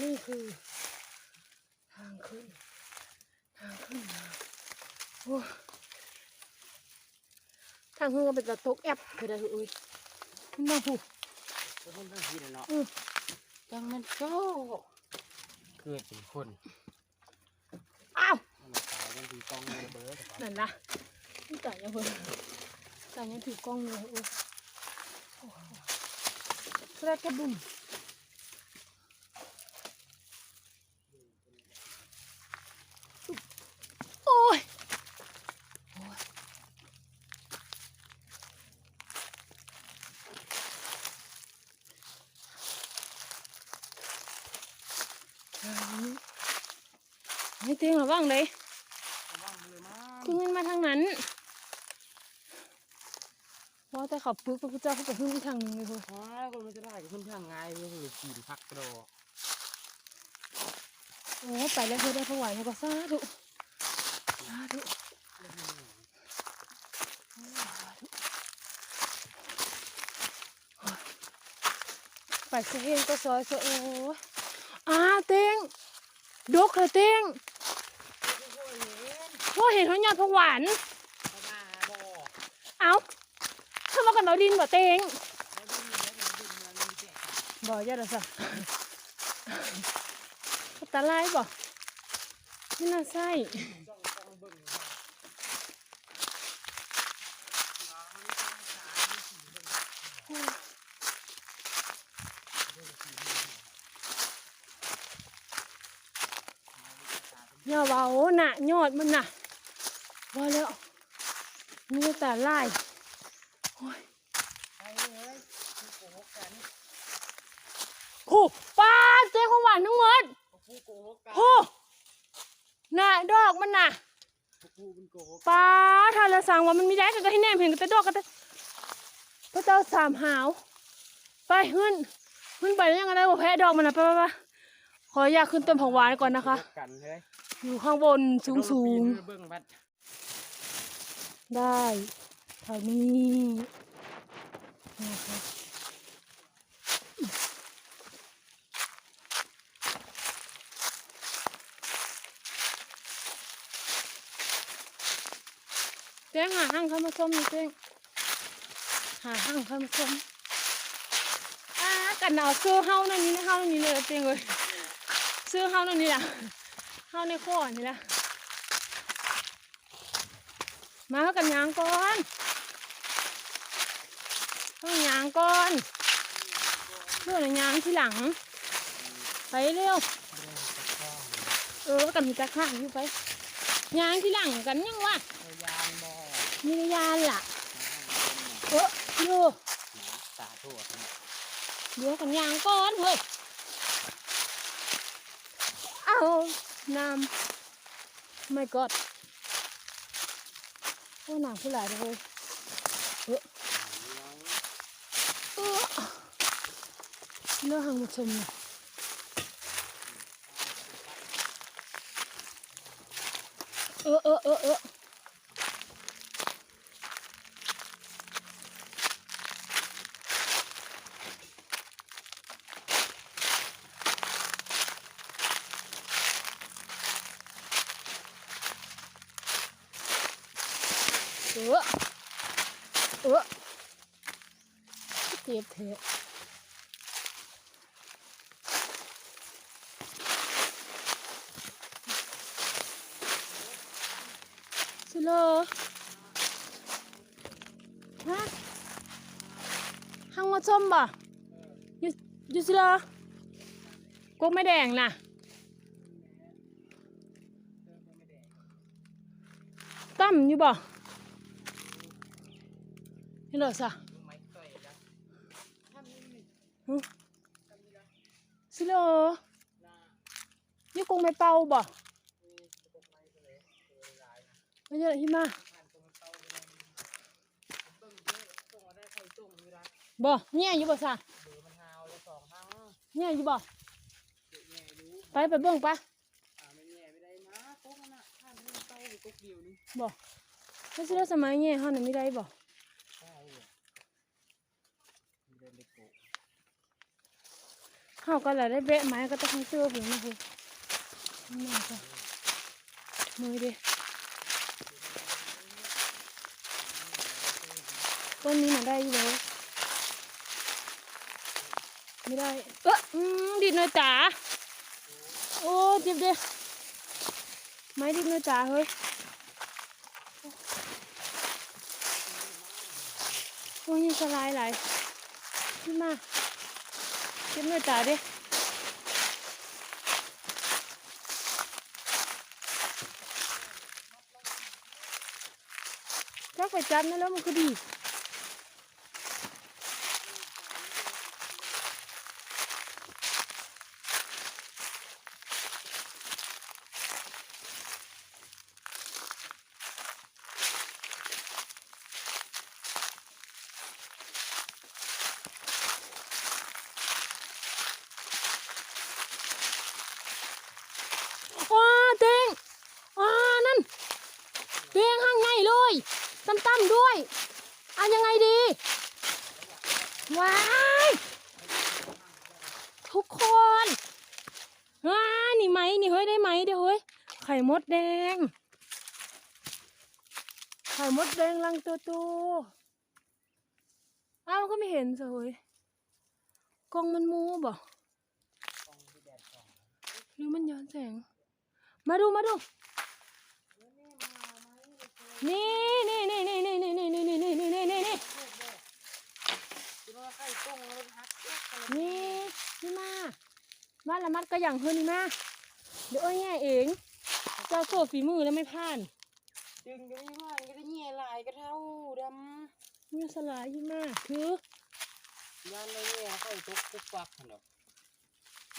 นี่คือ ทางขึ้น ทางขึ้นมาโอ้ทางขึ้นก็เป็นตะตกแอปคือได้เอ้ยมันมาผูกก็คนทั้งทีเลยเนาะอือจังมันโจ้เกิดเป็นคนอ้าวมันตายมันดีกองเลยเบิร์ดนั่นนะนี่ไก่ยังเพิ่นไก่ยังถือกล้องเลยโอ้ยโอ้โหแรกกระบุ่มโอ้ยโอ้ย ไม่เตียงหรอบ้างเลยว่างเลยมั้งคือเงินมาทางนั้นว่าแต่ขับปึ๊กพระพุทธเจ้าเขาไปขึ้นทางหนึงเลยเพื่อว้าวคนมันจะได้กับคนทางไงเพื่อคือกินพักกระโดดโอ้ไปแล้วเพื่อได้ถวายนะก็สาธุสาธุไปเสียเองก็ซอยเสียโอ้ยอ้าเต้งดกเลยเต้ง พ่อเห็นเขาหยอดผักหวาน เขามาบ่เอ้าถ้ามากันเอาดินบ่เต้งแล้วดินเนี่ยดินมันมีแก่บ่ยาดะซะตาลายบ่นี่น่าใช่ต้องต้องเบิ่งอย่าเว้าน่ะยอดมันน่ะว่าแล้วมีแต่ตาลายโอ้ยไปเว่าแลยคือโกหกกันโอ้ป้าเจ๊ของหวานทั้งหมดผู้โกหกกันโอ้น่ะดอกมันน่ะป้าถ้าราสั่งว่ามันมีได้ก็ให้แนมเห็นกันแต่ดอกกันแต่พระเจ้าสามหาว ไปขึ้นขึ้นไปยังไงได้บ่แพ้ดอกมันน่ะไปไปไปขออยากขึ้นต้นผักหวานก่อนนะคะ อยู่ข้างบนสูงสูง ได้เท่านี้นะคะเจ้งหาห้างเข้ามาส้มนี่เจ้งหาห้างเข้ามาส้มอ่ากันเอาเสื้อเฮานั่นนี่นะเฮานั่นนี่เลยเจ้งเลยเสื้อเฮานั่นนี่ล่ะเฮาในข้อนี่ล่ะ มาเข้ากันยางก่อนเข้ายางก่อนเรื่องยางที่หลัง ไปเร็ว เออกันมีตะข้างอยู่ไปยางที่หลังกันยังวะมียานล่ะเออโยสาธุเดี๋ยวกันยางก่อนเฮ้ยเอาน้ำไม่กอด โอ้หนังผู้หลายเลยเออเออเนื้อหางมาชมเลยเออเออเออเออ เออเออเจ็บเถอะสิโลฮะหังมาชมบ่อยู่อยู่สิโลกกไม่แดงน่ะตั้มอยู่บ่ นี่เหรอซะ ไม่ต่อยนะ สิโลอยู่กงไม่เป่าบ่ไม่ใช่ที่มาบ่เนี่ยอยู่บ่ซะ เบอร์มันหาวเลยสองครั้ง เนี่ยอยู่บ่ เจ๊แง่รู้ ไปไปเบิ่งปะ อ่าไม่แง่ไม่ได้นะโต๊ะน่ะท่านมันเต้าอยู่โต๊ะเดียวนี่ บ่ไม่ใช่ว่าสมัยเนี่ยเฮาน่ะไม่ได้บ่ ใช่เลยเดินไปโก เฮาก็เลยได้เบะไม้ก็ต้องเสื้อผมนะคุณนี่ก็มือดิต้นนี้มันได้อยู่เลยไม่ได้ เอออืมดินหน่อยจ๋าโอ้เจ็บเด้ไม้ดินหน่อยจ๋าเฮ้ยโอ้ยสลายไหลายขึ้นมา เจ็บหน่อยจ๋าดิถ้าไปจับนั่นแล้วมันก็ดี ว้าเต็งว้านั่นเตียงห้างไงเลยตั้มๆด้วยเอะยังไงดี ว้าย ทุกคนว้านี่ไหมนี่เฮ้ยได้ไหมเดี๋ยวเฮ้ย ไข่มดแดง ไข่มดแดงรังตัวโตอ้าวก็ไม่เห็นสิเฮ้ยกล้องมันมูบ่หรือมันย้อนแสง มาดูมาดู นี่นี่นี่นี่นี่นี่นี่นี่นี่นี่นี่นี่นี่คิดว่นี่นี่มาบ้านละมัดก็อย่างเฮือนี่มาเดี๋ยวอ้อยแง่เองเจ้าโซ่ฝีมือแล้วไม่พลาดดึงก็ไม่ว่าก็ได้เงี้ยลายก็เท่าดำเนี่ยสลายยี่มาคือำยานเลยเงี้ยไข่ตกกุกปักขนาด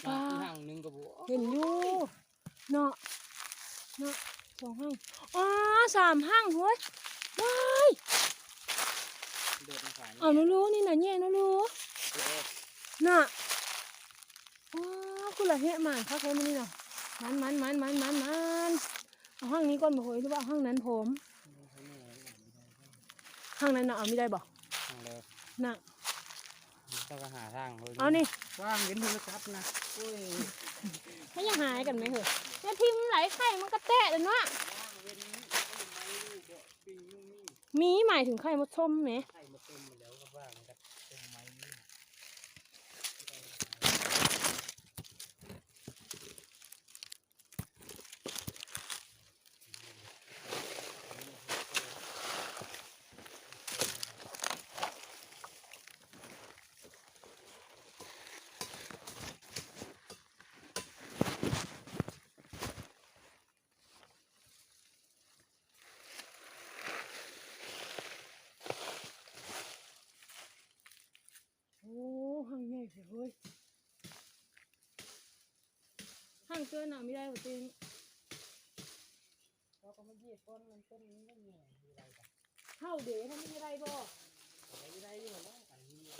ว้าห่างหนึ่งกับบัวเห็นอยู่เนาะเนาะ สองห้างอ๋อสามห้างเฮ้ยว้ายเดินขายเอาหนูรู้นี่น่ะแง่หนูรู้น่ะว้าวกูละเฮะหมานเขาใครมานี่น่ะมันมันมันมันมันมันเอาห้างนี้ก่อนบ่เฮ้ยหรือว่าเอาห้างนั้นผมห้างนั้นน่ะเอาไม่ได้บ่ทางเลยน่ะต้องหาทางเลยเอานี่ว่างเห็นโทรศัพท์นะโอ้ย ไม่ยังหายกันไหมเหรอแล้วทิมไหลไข่มันก็แตะเลยเนาะเว้นนี่ก็ไม่รู้บ่ปียุ่งนี่มีหมายถึงไข่มดส้มไหมไข่มาเต็มหมดแล้วก็ว่างกับต้นไม้นี่ โอ้ห้างใหญ่เสียเฮ้ยห้าง เกินน่ะไม่ได้หรอจริงเราก็มาเหยียบต้นมันต้นนี้ก็แง่มีอะไรกันเข้าเดี๋ยวถ้าไม่ได้บ่ไม่ได้อยู่แล้วกันนี่เนี่ย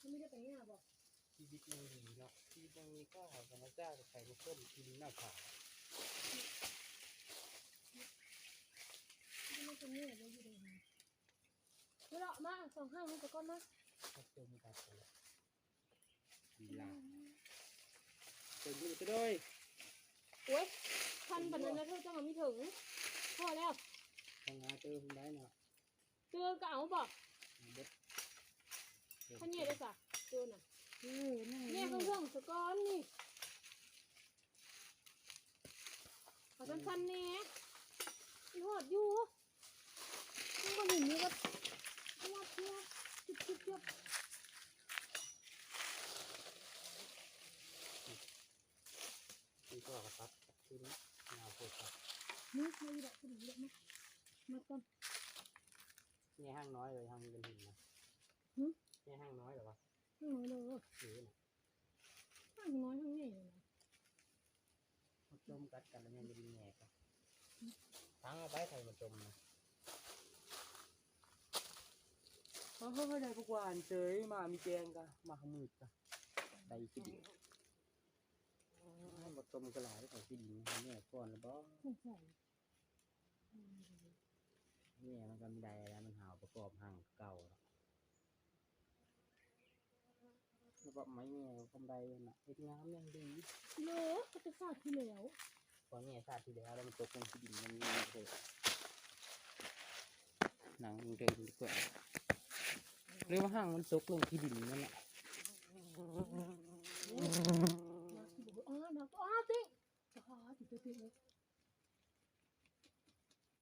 ถ้าไม่ได้ไปเนี่ยบ่ชีวิตยังดีเนาะชีวิตยังมีก็ธรรมชาติไข่ลูกต้มกินหน้าผาไม่ได้ไปเนี่ยเดี๋ยวอยู่เดี๋ยวนี้เวลามาสองห้างมันจะก้อนมาก็เติมกับตัวดีละเติมไปด้วยโอ้ยพันปัน นั้นแล้วเธอจะมาไม่ถึงพอแล้วทำงหานเติมได้เนาะเจอก็เอาบอกเด็ดขันเนี่ยได้สะเจอน่ะเออนี่เนี่ยเครื่องสกอนนี่เอาสั้นๆเนี่ยอีหอดอยู่มันก็เห็นนี่ก็วัดเทียบจุบจุบจุบที่ก็กระตับขึ้นแนวโคตร นี่มาอีกแล้วคุณเยอะไหมมาก่อนนี่ห้างน้อยเลยห้างเป็นหินนะหึ นี่ห้างน้อยเหรอวะห้างน้อยเลยหรือนะห้างน้อยห้างใหญ่เลยนะจมกัดกันแล้วยังเป็นแง่กันทั้งเอาไปไทยมาจมนะเขาเขาได้พวกวานเจยมามีแจงกันมาขมืดกันใส่ขี้ดินให้มาจมกระหลายใส่ขี้ดินให้แม่ก่อนแล้วบ่ไม่ใช่ เนี่ยมันก็ไม่ได้แล้วมันหาวประกอบห่างเก่าแล้วแล้วก็ไม้แง่คำใดน่ะเฮ็ดงามอย่างดีเหลอก็จะสาดที่แล้วพอแง่ซาดที่แล้วแล้วมันตกลงที่ดินมันมีเลยหนังมันเดินดีกว่าเรียกว่าห้างมันตกลงที่ดินนั่นแหละนักที่บอกว่าอ๋อนักอ๋อจริงอ๋อติดติดเลย